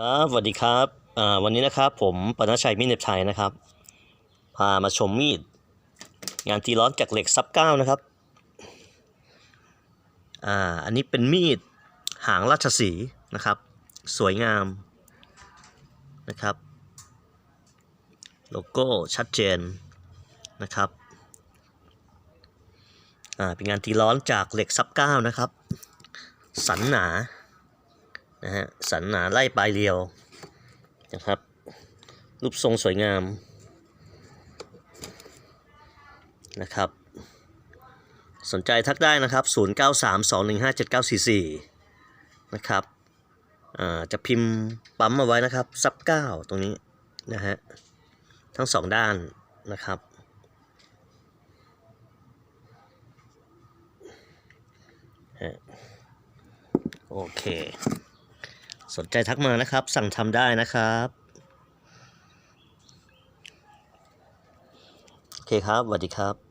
ครับสวัสดีครับวันนี้นะครับผมปนชชัยมิเน็บชัยนะครับ พามาชมมีด งานตีร้อนจากเหล็กซับเก้านะครับอ่าอันนี้เป็นมีดหางราชสีนะครับ สวยงามนะครับ โลโก้ชัดเจนนะครับอ่าเป็นงานตีร้อนจากเหล็กซับเก้านะครับ สันหนา นะฮะสันหนาไล่ปลายเรียวนะครับ รูปทรงสวยงามนะครับ สนใจทักได้นะครับ 0932157944 นะครับจะพิมพ์ปั๊มเอาไว้นะครับ ซับเก้าตรงนี้นะฮะทั้งสองด้านนะครับโอเค สนใจทักมานะครับ สั่งทำได้นะครับ โอเคครับสวัสดีครับ